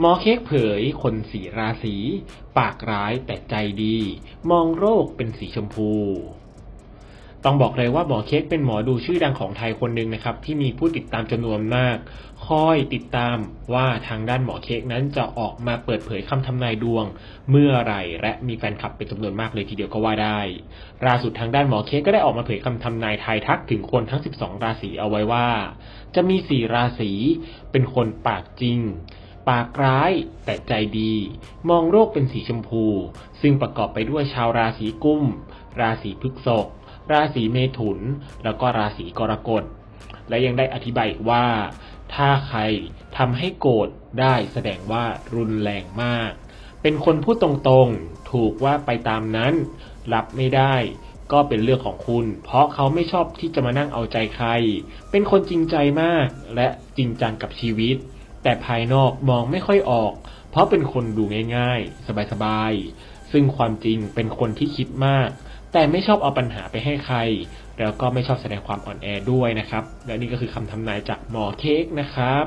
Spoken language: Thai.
หมอเค้กเผยคนสีราศี ปากร้ายแต่ใจดี มองโรคเป็นสีชมพู ต้องบอกเลยว่าหมอเค้กเป็นหมอดูชื่อดังของไทยคนหนึ่งนะครับ ที่มีผู้ติดตามจำนวนมาก คอยติดตามว่าทางด้านหมอเค้กนั้นจะออกมาเปิดเผยคำทำนายดวง เมื่อไรและมีแฟนคลับเป็นจำนวนมากเลยทีเดียวก็ว่าได้ล่าสุดทางด้านหมอเค้กก็ได้ออกมาเผยคำทำนายทายทักถึงคนทั้ง 12 ราศีเอาไว้ว่า จะมี 4 ราศีเป็นคนปากจริง ปากร้ายแต่ใจดี มองโรคเป็นสีชมพู ซึ่งประกอบไปด้วยชาวราศีกุม ราศีพฤษภราศีเมถุน แล้วก็ราศีกรกฎ และยังได้อธิบายว่า ถ้าใครทำให้โกรธได้แสดงว่ารุนแรงมาก เป็นคนพูดตรงๆ ถูกว่าไปตามนั้น รับไม่ได้ก็เป็นเรื่องของคุณ เพราะเขาไม่ชอบที่จะมานั่งเอาใจใคร เป็นคนจริงใจมากและจริงจังกับชีวิต แต่ภายนอกมองไม่ค่อยออก เพราะเป็นคนดูง่ายๆ สบายๆ ซึ่งความจริงเป็นคนที่คิดมาก แต่ไม่ชอบเอาปัญหาไปให้ใคร แล้วก็ไม่ชอบแสดงความอ่อนแอด้วยนะครับ และนี่ก็คือคำทำนายจากหมอเค้กนะครับ